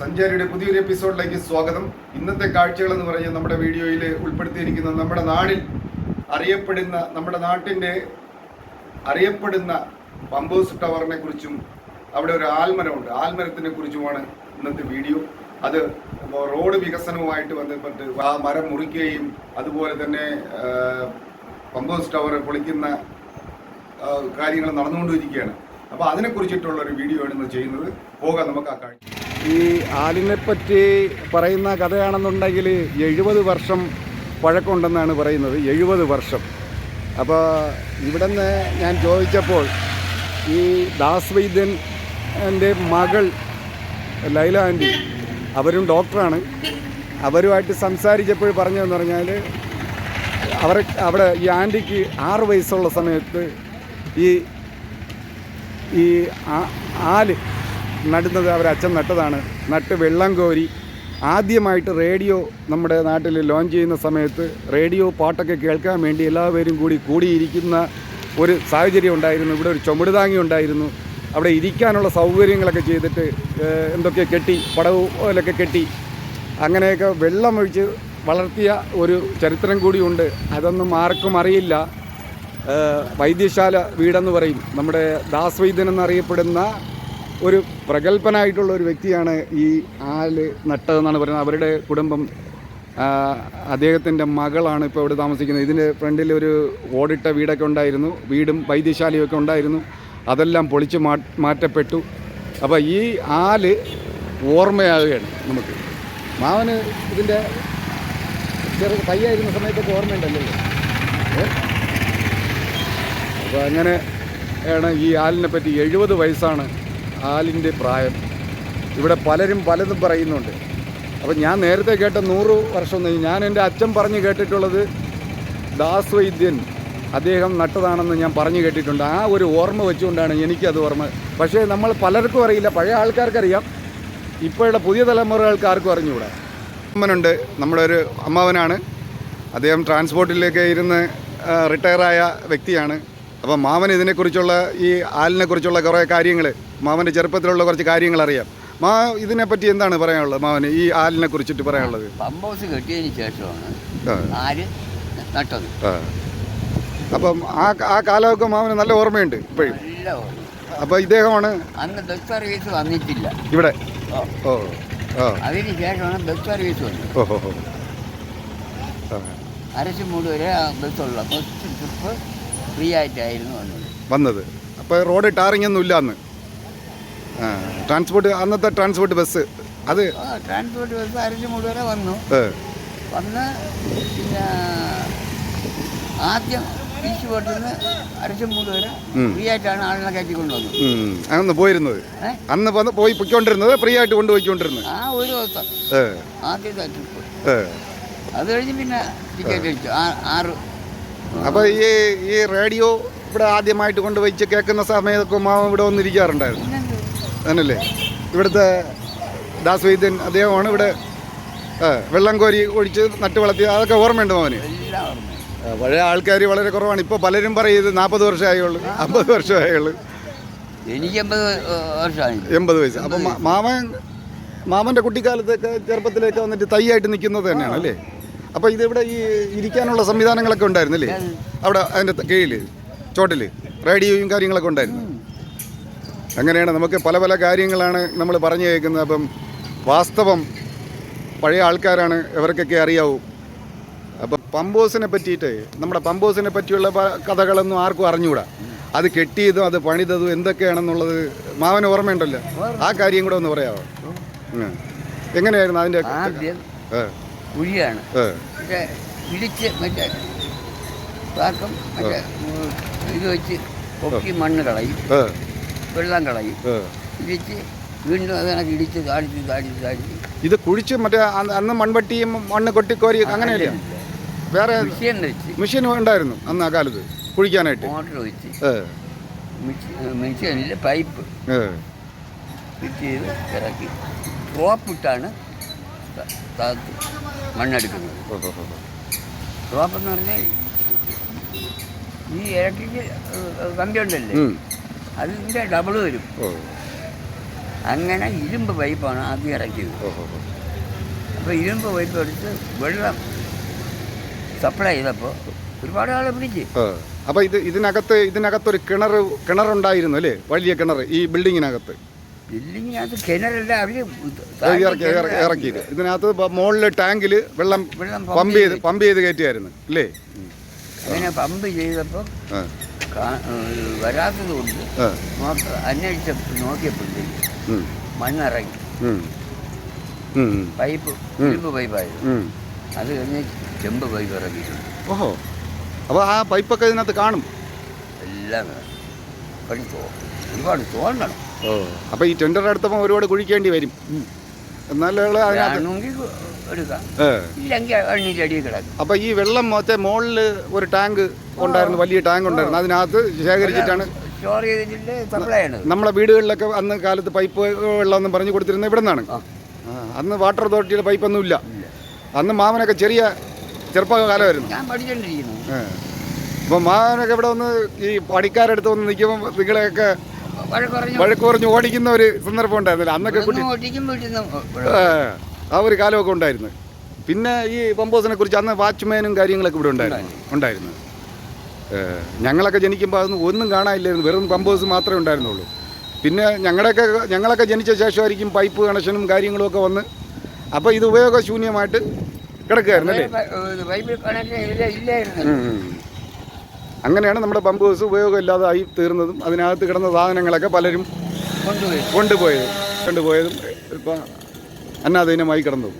സഞ്ചാരിയുടെ പുതിയൊരു എപ്പിസോഡിലേക്ക് സ്വാഗതം. ഇന്നത്തെ കാഴ്ചകൾ എന്ന് പറഞ്ഞ് നമ്മുടെ വീഡിയോയിൽ ഉൾപ്പെടുത്തിയിരിക്കുന്ന നമ്മുടെ നാടിൽ അറിയപ്പെടുന്ന നമ്മുടെ നാട്ടിന്റെ അറിയപ്പെടുന്ന പമ്പോസ് ടവറിനെ കുറിച്ചും അവിടെ ഒരു ആൽമരമുണ്ട്. ആൽമരത്തിനെ കുറിച്ചുമാണ് ഇന്നത്തെ വീഡിയോ. അത് റോഡ് വികസനവുമായിട്ട് ബന്ധപ്പെട്ട് ആ മരം മുറിക്കുകയും അതുപോലെ തന്നെ പമ്പോസ് ടവർ പൊളിക്കുന്ന കാര്യങ്ങൾ നടന്നുകൊണ്ടിരിക്കുകയാണ്. അപ്പോൾ അതിനെക്കുറിച്ചിട്ടുള്ള ഒരു വീഡിയോ ആണ് ഇന്ന് ചെയ്യുന്നത്. പോകാം നമുക്ക് ആ കാഴ്ച. ഈ ആലിനെ പറ്റി പറയുന്ന കഥയാണെന്നുണ്ടെങ്കിൽ എഴുപത് വർഷം പഴക്കമുണ്ടെന്നാണ് പറയുന്നത്. എഴുപത് വർഷം. അപ്പോൾ ഇവിടെ നിന്ന് ഞാൻ ചോദിച്ചപ്പോൾ ഈ ദാസ് വൈദ്യൻ എന്റെ മകൾ ലൈല ആന്റി അവരും ഡോക്ടറാണ്. അവരുമായിട്ട് സംസാരിച്ചപ്പോൾ പറഞ്ഞതെന്ന് പറഞ്ഞാൽ അവർ അവിടെ ഈ ആന്റിക്ക് ആറ് വയസ്സുള്ള സമയത്ത് ഈ ഈ ആൽ നടുന്നത് അവർ അച്ഛൻ നട്ടതാണ്. നട്ട് വെള്ളം കോരി ആദ്യമായിട്ട് റേഡിയോ നമ്മുടെ നാട്ടിൽ ലോഞ്ച് ചെയ്യുന്ന സമയത്ത് റേഡിയോ പാട്ടൊക്കെ കേൾക്കാൻ വേണ്ടി എല്ലാവരും കൂടി കൂടിയിരിക്കുന്ന ഒരു സാഹചര്യം ഉണ്ടായിരുന്നു. ഇവിടെ ഒരു ചുമടുതാങ്ങി ഉണ്ടായിരുന്നു. അവിടെ ഇരിക്കാനുള്ള സൗകര്യങ്ങളൊക്കെ ചെയ്തിട്ട് എന്തൊക്കെ കെട്ടി പടവ് പോലൊക്കെ കെട്ടി അങ്ങനെയൊക്കെ വെള്ളമൊഴിച്ച് വളർത്തിയ ഒരു ചരിത്രം കൂടിയുണ്ട്. അതൊന്നും ആർക്കും അറിയില്ല. വൈദ്യശാല വീടെന്ന് പറയും. നമ്മുടെ ദാസ് വൈദ്യൻ എന്നറിയപ്പെടുന്ന ഒരു പ്രഗത്ഭനായിട്ടുള്ള ഒരു വ്യക്തിയാണ് ഈ ആൽ നട്ടതെന്നാണ് പറയുന്നത്. അവരുടെ കുടുംബം അദ്ദേഹത്തിന്റെ മകളാണ് ഇപ്പോൾ ഇവിടെ താമസിക്കുന്നത്. ഇതിന്റെ ഫ്രണ്ടിൽ ഒരു ഓടിട്ട വീടൊക്കെ ഉണ്ടായിരുന്നു. വീടും വൈദ്യശാലയും ഒക്കെ ഉണ്ടായിരുന്നു. അതെല്ലാം പൊളിച്ച് മാറ്റപ്പെട്ടു. അപ്പോൾ ഈ ആൽ ഓർമ്മയാകുകയാണ് നമുക്ക്. മാവന് ഇതിന്റെ ചെറു കൈയായിരുന്ന സമയത്തൊക്കെ ഓർമ്മയുണ്ടല്ലോ. അപ്പോൾ അങ്ങനെ ആണ് ഈ ആലിനെ പറ്റി എഴുപത് വയസ്സാണ് ആലിന്റെ പ്രായം. ഇവിടെ പലരും പലതും പറയുന്നുണ്ട്. അപ്പോൾ ഞാൻ നേരത്തെ കേട്ട നൂറ് വർഷം ഞാൻ എന്റെ അച്ഛൻ പറഞ്ഞ് കേട്ടിട്ടുള്ളത് ദാസ് വൈദ്യൻ അദ്ദേഹം നട്ടതാണെന്ന് ഞാൻ പറഞ്ഞു കേട്ടിട്ടുണ്ട്. ആ ഒരു ഓർമ്മ വെച്ചുകൊണ്ടാണ് എനിക്കത് ഓർമ്മ. പക്ഷേ നമ്മൾ പലർക്കും അറിയില്ല. പഴയ ആൾക്കാർക്കറിയാം. ഇപ്പോഴുള്ള പുതിയ തലമുറകൾക്ക് ആർക്കും അറിഞ്ഞുകൂടാ. അമ്മനുണ്ട്. നമ്മുടെ ഒരു അമ്മാവനാണ്. അദ്ദേഹം ട്രാൻസ്പോർട്ടിലേക്ക് ഇരുന്ന് റിട്ടയറായ വ്യക്തിയാണ്. അപ്പം മാമൻ ഇതിനെക്കുറിച്ചുള്ള ഈ ആലിനെക്കുറിച്ചുള്ള കുറേ കാര്യങ്ങൾ മാമന്റെ ചെറുപ്പത്തിലുള്ള കുറച്ച് കാര്യങ്ങൾ അറിയാം മാ ഇതിനെപ്പറ്റി എന്താണ് പറയാനുള്ളത് മാമന്? ഈ ആലിനെ കുറിച്ചിട്ട് പറയാനുള്ളത്. പമ്പ് ഹൗസ് കെട്ടിയതിന് ശേഷമാണ് ആര് നട്ടത്. അപ്പം ആ ആ കാലമൊക്കെ മാമന് നല്ല ഓർമ്മയുണ്ട് ഇപ്പോഴും. അപ്പൊ ഇദ്ദേഹമാണ്? അന്ന് ബസ് സർവീസ് വന്നിട്ടില്ല. ഇവിടെ? ഓ. ഓ അതിന് ശേഷമാണ് ബസ് സർവീസ് വന്നത്. ഓ ഓ ആ. അരശുമൂട് വരെ ബസ്സുള്ള ഫസ്റ്റ് ട്രിപ്പ് ഫ്രീ ആയിട്ടായിരുന്നു വന്നത്. വന്നത്. അപ്പോൾ റോഡ് ടാറിങ് ഒന്നും ഇല്ല അന്ന്. ട്രാൻസ്പോർട്ട് അന്നത്തെ ട്രാൻസ്പോർട്ട് ബസ് അത്? ട്രാൻസ്പോർട്ട് ബസ് അരശുമൂട് വരെ വന്നു. വന്ന് പിന്നെ ആദ്യം ബീച്ച് ബോട്ടിൽ നിന്ന് അരശുമൂട് വരെ ഫ്രീ ആയിട്ടാണ് ആളിനെ കയറ്റി കൊണ്ടുവന്നത് അന്ന് പോയിരുന്നത്? അന്ന് പോയി പൊയ്ക്കൊണ്ടിരുന്നത് ഫ്രീ ആയിട്ട് കൊണ്ടുപോയിക്കൊണ്ടിരുന്നത്? ആ ഒരു ദിവസം. ആദ്യത്തെ ട്രിപ്പ് അത് കഴിഞ്ഞ് പിന്നെ ടിക്കറ്റ് അടിച്ചു. ആ- ആറ്. അപ്പോൾ ഈ ഈ റേഡിയോ ഇവിടെ ആദ്യമായിട്ട് കൊണ്ടുവച്ച് കേൾക്കുന്ന സമയത്തൊക്കെ മാവ് ഇവിടെ വന്നിരിക്കാറുണ്ടായിരുന്നു. പിന്നെന്ത്? എന്നല്ലേ ഇവിടുത്തെ ദാസ് വൈദ്യൻ അദ്ദേഹമാണ് ഇവിടെ വെള്ളം കോരി ഒഴിച്ച് നട്ട് വളർത്തി അതൊക്കെ ഓർമ്മയുണ്ട് മോന്? പഴയ ആൾക്കാർ വളരെ കുറവാണ്. ഇപ്പോൾ പലരും പറയും ഇത് നാൽപ്പത് വർഷമായുള്ളൂ. അമ്പത് വർഷമായുള്ളൂ. എനിക്ക് എൺപത് വർഷമായി എൺപത് വയസ്സ്. അപ്പം മാമൻ മാമന്റെ കുട്ടിക്കാലത്തൊക്കെ ചെറുപ്പത്തിലേക്ക് വന്നിട്ട് തൈയായിട്ട് നിൽക്കുന്നത് തന്നെയാണ് അല്ലേ? അപ്പോൾ ഇതിവിടെ ഈ ഇരിക്കാനുള്ള സംവിധാനങ്ങളൊക്കെ ഉണ്ടായിരുന്നില്ലേ? അവിടെ അതിന്റെ കീഴിൽ ചോട്ടിൽ റേഡിയോയും കാര്യങ്ങളൊക്കെ ഉണ്ടായിരുന്നു. അങ്ങനെയാണ് നമുക്ക് പല പല കാര്യങ്ങളാണ് നമ്മൾ പറഞ്ഞു കേൾക്കുന്നത്. അപ്പം വാസ്തവം പഴയ ആൾക്കാരാണ് ഇവർക്കൊക്കെ അറിയാവൂ. അപ്പം പമ്പോസിനെ പറ്റിയിട്ട് നമ്മുടെ പമ്പോസിനെ പറ്റിയുള്ള കഥകളൊന്നും ആർക്കും അറിഞ്ഞുകൂടാ. അത് കെട്ടിയതും അത് പണിതതും എന്തൊക്കെയാണെന്നുള്ളത് മാവന് ഓർമ്മയുണ്ടല്ലോ. ആ കാര്യം കൂടെ ഒന്ന് പറയാമോ. എങ്ങനെയായിരുന്നു അതിന്റെ ആദ്യം ഏ, കുഴിയാണ്. ഇടിച്ച് മറ്റേ പാക്കം മറ്റേ ഇത് വെച്ച് പൊക്കി മണ്ണ് കളയും. വെള്ളം കളയും. ഇടിച്ച് വീണ്ടും അതിനൊക്കെ ഇടിച്ച് താടിച്ച് താടിച്ച് താടിച്ച് ഇത് കുഴിച്ച് മറ്റേ അന്ന് മൺവട്ടിയും മണ്ണ് കൊട്ടിക്കോരി അങ്ങനെ വേറെ മെഷീൻ വെച്ച്. മെഷീൻ ഉണ്ടായിരുന്നു അന്ന് ആ കാലത്ത് കുഴിക്കാനായിട്ട്. മോട്ടർ വെച്ച്. മെഷീനിൽ പൈപ്പ് ഫിറ്റ് ചെയ്ത് ഇറക്കി. ട്രോപ്പിട്ടാണ് മണ്ണെടുക്കുന്നത്. റോപ്പ് എന്ന് പറഞ്ഞാൽ ഈ ഇലക്ട്രിക് കമ്പി ഉണ്ടല്ലേ. അതിന്റെ ഡബിൾ വരും. അങ്ങനെ ഇരുമ്പ് പൈപ്പാണ് ആദ്യം ഇറക്കിയത്. അപ്പോൾ ഇരുമ്പ് പൈപ്പ് എടുത്ത് വെള്ളം സപ്ലൈ ചെയ്തപ്പോൾ ഒരുപാട് ആളെ പിടിച്ച്. അപ്പോൾ അപ്പൊ ഇത് ഇതിനകത്ത് ഇതിനകത്തൊരു കിണർ കിണറുണ്ടായിരുന്നു അല്ലേ? വലിയ കിണർ ഈ ബിൽഡിങ്ങിനകത്ത്. ബിൽഡിങ്ങിനകത്ത് കിണറല്ല അവർ ഇറക്കി ഇതിനകത്ത് മുകളിൽ ടാങ്കിൽ വെള്ളം പമ്പ് ചെയ്ത് പമ്പ് ചെയ്ത് കയറ്റിയായിരുന്നു അല്ലേ? അങ്ങനെ പമ്പ് ചെയ്തപ്പോൾ വരാത്തത് കൊണ്ട് അന്വേഷിച്ച നോക്കിയപ്പോഴത്തേക്ക്. മണ്ണിറങ്ങി. പൈപ്പ് ഇരുമ്പ് പൈപ്പായിരുന്നു. അത് കഴിഞ്ഞ് ചെമ്പ് പൈപ്പ് ഇറങ്ങിയിട്ടുണ്ട്. ഓഹോ. അപ്പോൾ ആ പൈപ്പൊക്കെ ഇതിനകത്ത് കാണും? എല്ലാം പണി ഒരുപാട് തോന്നണം. ഓ. അപ്പോൾ ഈ ടെൻഡർ എടുത്തപ്പോൾ ഒരുപാട് കുഴിക്കേണ്ടി വരും. എന്നാലും അതിനകത്ത്. എടുക്കാം ഏ. ഇല്ലെങ്കിൽ അണ്ണീന്റെ അടിയിൽ കിടക്കും. അപ്പോൾ ഈ വെള്ളം മൊത്തം മുകളിൽ ഒരു ടാങ്ക് ഉണ്ടായിരുന്നു വലിയ ടാങ്ക് ഉണ്ടായിരുന്നു. അതിനകത്ത് ശേഖരിച്ചിട്ടാണ് സ്റ്റോർ ചെയ്തിട്ട് സപ്ലൈയാണ് നമ്മളെ വീടുകളിലൊക്കെ അന്ന് കാലത്ത് പൈപ്പ് വെള്ളം എന്ന് പറഞ്ഞു കൊടുത്തിരുന്നത് ഇവിടെ നിന്നാണ് അന്ന് വാട്ടർ അതോറിറ്റിയുടെ പൈപ്പൊന്നും ഇല്ല. അന്ന് മാമനൊക്കെ ചെറിയ ചെറുപ്പകാലമായിരുന്നു. ഞാൻ പഠിച്ചോണ്ടിരിക്കുന്നു. മാമനൊക്കെ ഇവിടെ വന്ന് ഈ പണിക്കാരെടുത്ത് വന്ന് നിൽക്കുമ്പോൾ നിങ്ങളെയൊക്കെ വഴക്ക് പറഞ്ഞു? വഴക്ക് പറഞ്ഞ് ഓടിക്കുന്ന ഒരു സന്ദർഭം ഉണ്ടായിരുന്നില്ല. അന്നൊക്കെ കുട്ടി ഓടിക്കും ആ, ഒരു കാലമൊക്കെ ഉണ്ടായിരുന്നു. പിന്നെ ഈ പമ്പോസിനെ കുറിച്ച് അന്ന് വാച്ച്മാനും കാര്യങ്ങളൊക്കെ ഇവിടെ ഉണ്ടായിരുന്നു. ഉണ്ടായിരുന്നു. ഞങ്ങളൊക്കെ ജനിക്കുമ്പോൾ അതൊന്നും ഒന്നും കാണാനില്ലായിരുന്നു. വെറും പമ്പോസ് മാത്രമേ ഉണ്ടായിരുന്നുള്ളൂ. പിന്നെ ഞങ്ങളൊക്കെ ഞങ്ങളൊക്കെ ജനിച്ച ശേഷമായിരിക്കും പൈപ്പ് കണക്ഷനും കാര്യങ്ങളും ഒക്കെ വന്ന് അപ്പോൾ ഇത് ഉപയോഗശൂന്യമായിട്ട് കിടക്കുകയായിരുന്നു അല്ലേ. അങ്ങനെയാണ് നമ്മുടെ പമ്പ് ഹൗസ് ഉപയോഗമില്ലാതായി തീർന്നതും അതിനകത്ത് കിടന്ന സാധനങ്ങളൊക്കെ പലരും കൊണ്ടുപോയി. കൊണ്ടുപോയത് കൊണ്ടുപോയതും ഇപ്പം അന്നാധീനമായി കിടന്നു.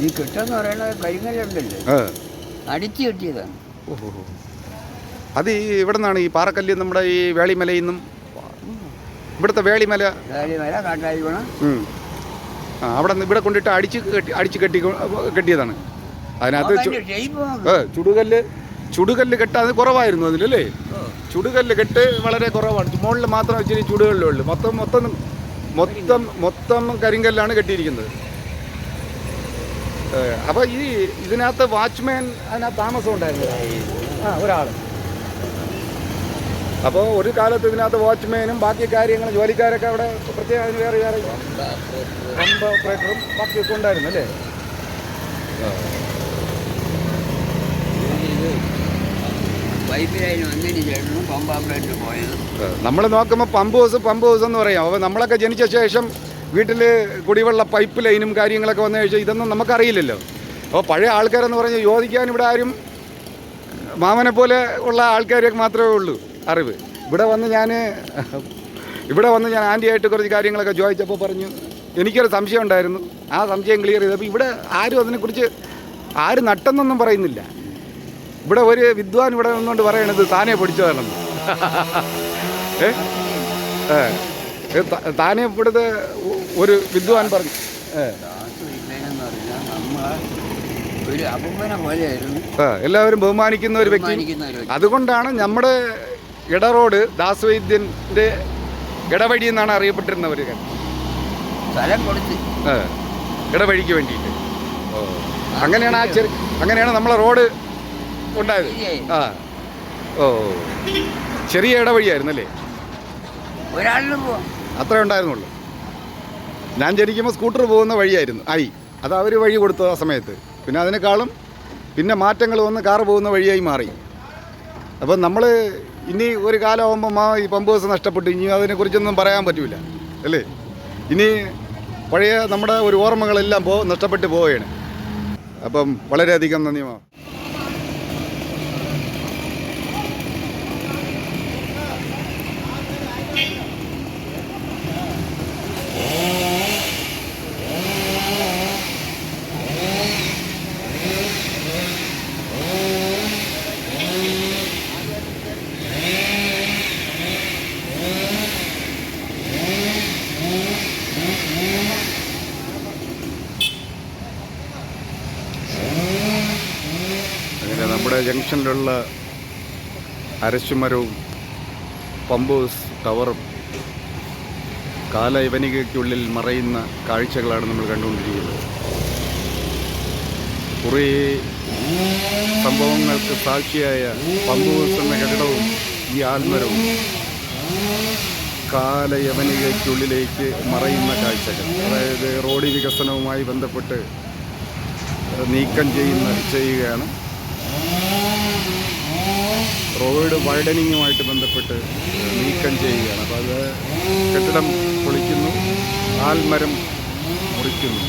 ഈ കെട്ടെന്ന് പറയുന്നത് കരിങ്കല്ലുണ്ടല്ലോ അടിച്ചു കെട്ടിയതാണ്. അത് ഈ ഇവിടെ നിന്നാണ് ഈ പാറക്കല്ല് നമ്മുടെ ഈ വേളിമലയിൽ നിന്നും ഇവിടുത്തെ വേളിമല. വേളിമല കാട്ടായി ആ അവിടെ നിന്ന് ഇവിടെ കൊണ്ടിട്ട് അടിച്ച് കെട്ടി അടിച്ച് കെട്ടി കെട്ടിയതാണ്. അതിനകത്ത് ചു- ഷേപ്പ് ഏ, ചുടുകല്ല് കെട്ടാൻ കുറവായിരുന്നു കുറവായിരുന്നു അല്ലേ ചുടുകല്ല് കെട്ട് വളരെ കുറവാണ്. മുകളിൽ മാത്രം ഇച്ചിരി ചുടുകല്ലേ ഉള്ളൂ. മൊത്തം മൊത്തം മൊത്തം മൊത്തം കരിങ്കല്ലാണ് കെട്ടിയിരിക്കുന്നത്. അപ്പൊ അപ്പോൾ ഈ ഇതിനകത്ത് വാച്ച്മാൻ അതിനകത്ത് താമസം ഉണ്ടായിരുന്നു ആ ഒരാൾ അപ്പോൾ ഒരു കാലത്ത് ഇതിനകത്ത് വാച്ച്മാനും ബാക്കി കാര്യങ്ങളും ജോലിക്കാരൊക്കെ അവിടെ പ്രത്യേകം അതിന് വേറെ വേറെ ഓപ്പറേറ്ററും ബാക്കിയൊക്കെ ഉണ്ടായിരുന്നു അല്ലേ ശേഷം പമ്പ് നമ്മൾ നോക്കുമ്പോൾ പമ്പ് ഹൗസ് പമ്പ് ഹൗസ് എന്ന് പറയാം. അപ്പോൾ നമ്മളൊക്കെ ജനിച്ച ശേഷം വീട്ടിൽ കുടിവെള്ള പൈപ്പ് ലൈനും കാര്യങ്ങളൊക്കെ വന്നു കഴിച്ചാൽ ഇതൊന്നും നമുക്കറിയില്ലല്ലോ. അപ്പോൾ പഴയ ആൾക്കാരെന്ന് പറഞ്ഞാൽ യോജിക്കാൻ ഇവിടെ ആരും മാമനെ പോലെ ഉള്ള ആൾക്കാരൊക്കെ മാത്രമേ ഉള്ളൂ അറിവ്. ഇവിടെ വന്ന് ഞാൻ ഇവിടെ വന്ന് ഞാൻ ആന്റിയായിട്ട് കുറച്ച് കാര്യങ്ങളൊക്കെ ചോദിച്ചപ്പോൾ പറഞ്ഞു എനിക്കൊരു സംശയം ഉണ്ടായിരുന്നു. ആ സംശയം ക്ലിയർ ചെയ്തപ്പോൾ ഇവിടെ ആരും അതിനെക്കുറിച്ച് ആരും നട്ടെന്നൊന്നും പറയുന്നില്ല. ഇവിടെ ഒരു വിദ്വാൻ ഇവിടെ നിന്നുകൊണ്ട് പറയണത് താനേ പഠിച്ചതാണെന്ന് ഏ? താനെ ഇവിടുത്തെ ഒരു വിദ്വാൻ പറഞ്ഞു. ഒരു എല്ലാവരും ബഹുമാനിക്കുന്ന ഒരു വ്യക്തി. അതുകൊണ്ടാണ് നമ്മുടെ ഇടറോഡ് ദാസവൈദ്യന്റെ ഇടവഴി എന്നാണ് അറിയപ്പെട്ടിരുന്നവർ സ്ഥലം കൊടുത്ത്. ഇടവഴിക്ക് വേണ്ടിയിട്ട്. അങ്ങനെയാണ് ആ ചെറിയ അങ്ങനെയാണ് നമ്മളെ റോഡ് ഉണ്ടായത്. ആ. ഓ. ചെറിയ ഇടവഴിയായിരുന്നു അല്ലേ ഒരാളിന് പോവാം. അത്രേ ഉണ്ടായിരുന്നുള്ളൂ. ഞാൻ ജനിക്കുമ്പോൾ സ്കൂട്ടർ പോകുന്ന വഴിയായിരുന്നു. ആയി അത് അവർ വഴി കൊടുത്തു ആ സമയത്ത്. പിന്നെ അതിനേക്കാളും പിന്നെ മാറ്റങ്ങൾ വന്ന് കാറ് പോകുന്ന വഴിയായി മാറി. അപ്പം നമ്മൾ ഇനി ഒരു കാലമാകുമ്പോൾ മാ ഈ പമ്പ് ദിവസം നഷ്ടപ്പെട്ടു. ഇനി അതിനെക്കുറിച്ചൊന്നും പറയാൻ പറ്റില്ല അല്ലേ? ഇനി പഴയ നമ്മുടെ ഒരു ഓർമ്മകളെല്ലാം പോ നഷ്ടപ്പെട്ടു പോവുകയാണ്. അപ്പം വളരെയധികം നന്ദി നമ്മുടെ ജംഗ്ഷനിലുള്ള അരശുമരവും പമ്പ് ടവറും കാലയവനികയ്ക്കുള്ളിൽ മറയുന്ന കാഴ്ചകളാണ് നമ്മൾ കണ്ടുകൊണ്ടിരിക്കുന്നത്. കുറേ സംഭവങ്ങൾക്ക് സാക്ഷിയായ പമ്പ് ഹൗസ് എന്ന കെട്ടിടവും ഈ ആൽമരവും കാലയവനികയ്ക്കുള്ളിലേക്ക് മറയുന്ന കാഴ്ചകൾ. അതായത് റോഡ് വികസനവുമായി ബന്ധപ്പെട്ട് നീക്കം ചെയ്യുന്ന ചെയ്യുകയാണ്. റോഡ് വൈഡനിങ്ങുമായിട്ട് ബന്ധപ്പെട്ട് നീക്കം ചെയ്യുകയാണ്. അപ്പോൾ അത് കെട്ടിടം പൊളിക്കുന്നു ആൽമരം മുറിക്കുന്നു.